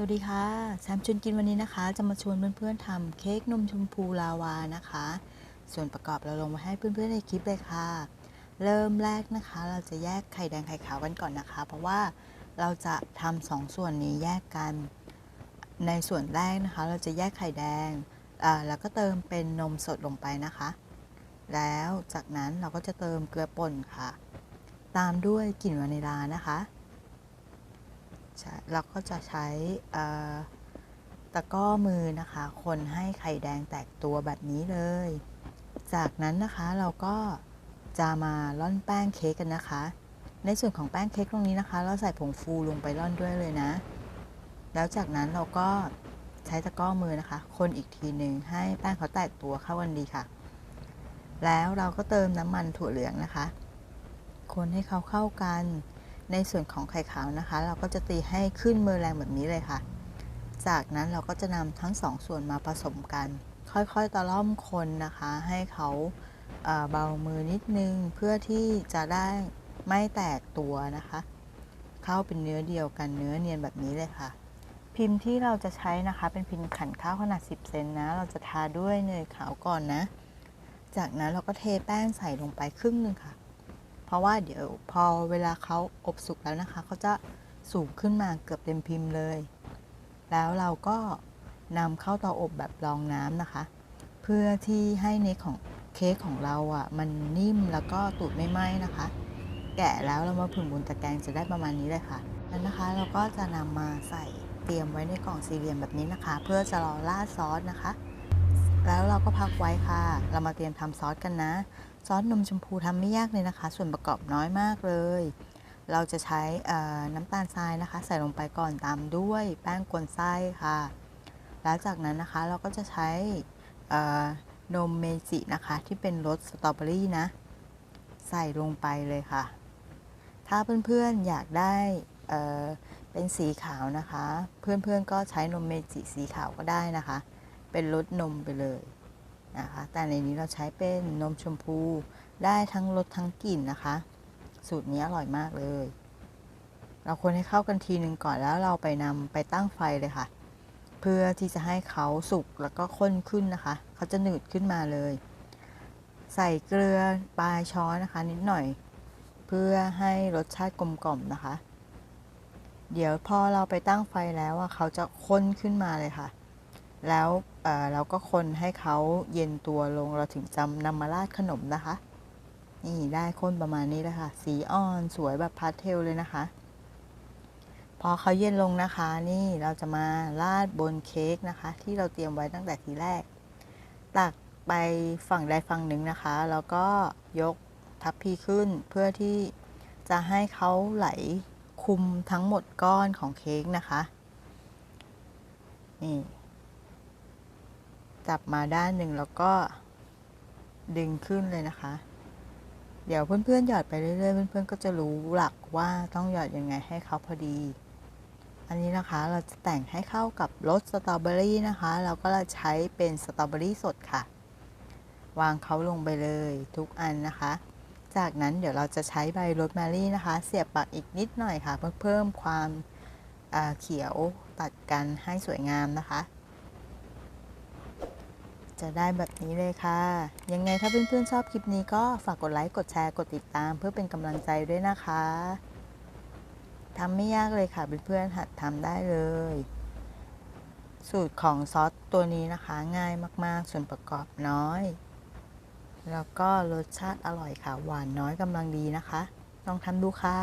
สวัสดีค่ะแซมชวนกินวันนี้นะคะ จะมาชวนเพื่อนๆทำเค้กนมชมพูลาวานะคะ ส่วนประกอบเราลงมาให้เพื่อนๆในคลิปเลยค่ะ เริ่มแรกนะคะ เราจะแยกไข่แดงไข่ขาวกันก่อนนะคะ เพราะว่าเราจะทำสองส่วนนี้แยกกัน ในส่วนแรกนะคะ เราจะแยกไข่แดงแล้วก็เติมเป็นนมสดลงไปนะคะ แล้วจากนั้นเราก็จะเติมเกลือป่นค่ะ ตามด้วยกลิ่นวานิลานะคะ เราก็จะใช้ตะก้อมือนะคะ คนให้ไข่แดงแตกตัวแบบนี้เลย จากนั้นนะคะเราก็จะมาร่อนแป้งเค้กกันนะคะ ในส่วนของแป้งเค้กตรงนี้นะคะ เราใส่ผงฟูลงไปร่อนด้วยเลยนะ แล้วจากนั้นเราก็ใช้ตะก้อมือนะคะ คนอีกทีหนึ่งให้แป้งเขาแตกตัวเข้ากันดีค่ะ แล้วเราก็เติมน้ำมันถั่วเหลืองนะคะ คนให้เขาเข้ากัน ในส่วนของไข่ขาวนะคะ เราก็จะตีให้ขึ้นมือแรงแบบนี้เลยค่ะ จากนั้นเราก็จะนำทั้งสองส่วนมาผสมกัน ค่อยๆตะล่อมคนนะคะ ให้เขาเอ่อเบามือนิดนึงเพื่อที่จะได้ไม่แตกตัวนะคะ เข้าเป็นเนื้อเดียวกันเนื้อเนียนแบบนี้เลยค่ะ พิมพ์ที่เราจะใช้นะคะ เป็นพิมพ์ขันข้าวขนาด 10 เซนนะ เราจะทาด้วยเนยขาวก่อนนะ จากนั้นเราก็เทแป้งใส่ลงไปครึ่งหนึ่งค่ะ เพราะว่าเดี๋ยวพอเวลาเขาอบสุกแล้วนะคะเขาจะสูงขึ้นมาเกือบเต็มพิมพ์เลย แล้วเราก็นำเข้าเตาอบแบบรองน้ำนะคะ เพื่อที่ให้เนของเค้กของเราอะมันนิ่มแล้วก็ตูดไม่ไหม้นะคะ แกะแล้วเรามาผึ่งบนตะแกรงจะได้ประมาณนี้เลยค่ะแล้วนะคะเราก็จะนำมาใส่เตรียมไว้ในกล่องสี่เหลี่ยมแบบนี้นะคะ เพื่อจะรอราดซอสนะคะ แล้วเราก็พักไว้ค่ะ เรามาเตรียมทำซอสกันนะ ซอสนมชมพูทำไม่ยากเลยนะคะ ส่วนประกอบน้อยมากเลย เราจะใช้น้ำตาลทรายนะคะ ใส่ลงไปก่อนตามด้วยแป้งกวนไส้ค่ะ แล้วจากนั้นนะคะเราก็จะใช้นมเมจินะคะ ที่เป็นรสสตรอเบอรี่นะ ใส่ลงไปเลยค่ะ ถ้าเพื่อนๆอยากได้เเป็นสีขาวนะคะ เพื่อนๆก็ใช้นมเมจิสีขาวก็ได้นะคะ เป็นรสนมไปเลย นะคะ แต่ในนี้เราใช้เป็นนมชมพูได้ทั้งรสทั้งกลิ่นนะคะ สูตรนี้อร่อยมากเลย เราคนให้เข้ากันทีหนึ่งก่อนแล้วเราไปนำไปตั้งไฟเลยค่ะ เพื่อที่จะให้เขาสุกแล้วก็ข้นขึ้นนะคะ เขาจะหนืดขึ้นมาเลย ใส่เกลือปลายช้อนนะคะ นิดหน่อย เพื่อให้รสชาติกลมกล่อมนะคะ เดี๋ยวพอเราไปตั้งไฟแล้วอะเขาจะข้นขึ้นมาเลยค่ะ แล้วเราก็คนให้เขาเย็นตัวลงเราถึงจำนำมาราดขนมนะคะ นี่ได้ข้นประมาณนี้เลยค่ะ สีอ่อนสวยแบบพาสเทลเลยนะคะ พอเขาเย็นลงนะคะ นี่เราจะมาราดบนเค้กนะคะ ที่เราเตรียมไว้ตั้งแต่ทีแรก ตักไปฝั่งใดฝั่งหนึ่งนะคะ แล้วก็ยกทัพพีขึ้นเพื่อที่จะให้เขาไหลคุมทั้งหมดก้อนของเค้กนะคะ นี่ จับมาด้านหนึ่งแล้วก็ดึงขึ้นเลยนะคะ เดี๋ยวเพื่อนๆหยอดไปเรื่อยๆเพื่อนๆก็จะรู้หลักว่าต้องหยอดยังไงให้เขาพอดี อันนี้นะคะเราจะแต่งให้เข้ากับรสสตรอเบอรี่นะคะเราก็จะใช้เป็นสตรอเบอรี่สดค่ะ วางเขาลงไปเลยทุกอันนะคะ จากนั้นเดี๋ยวเราจะใช้ใบโรสแมรี่นะคะ เสียบปากอีกนิดหน่อยค่ะ เพื่อเพิ่มความเขียวตัดกันให้สวยงามนะคะ จะได้แบบนี้เลยค่ะ ยังไงถ้าเพื่อนๆชอบคลิปนี้ก็ฝากกดไลค์ กดแชร์ กดติดตาม เพื่อเป็นกำลังใจด้วยนะคะทำไม่ยากเลยค่ะเพื่อนๆหัดทำได้เลย สูตรของซอสตัวนี้นะคะง่ายมากๆ ส่วนประกอบน้อย แล้วก็รสชาติอร่อยค่ะ หวานน้อยกำลังดีนะคะ ลองทำดูค่ะ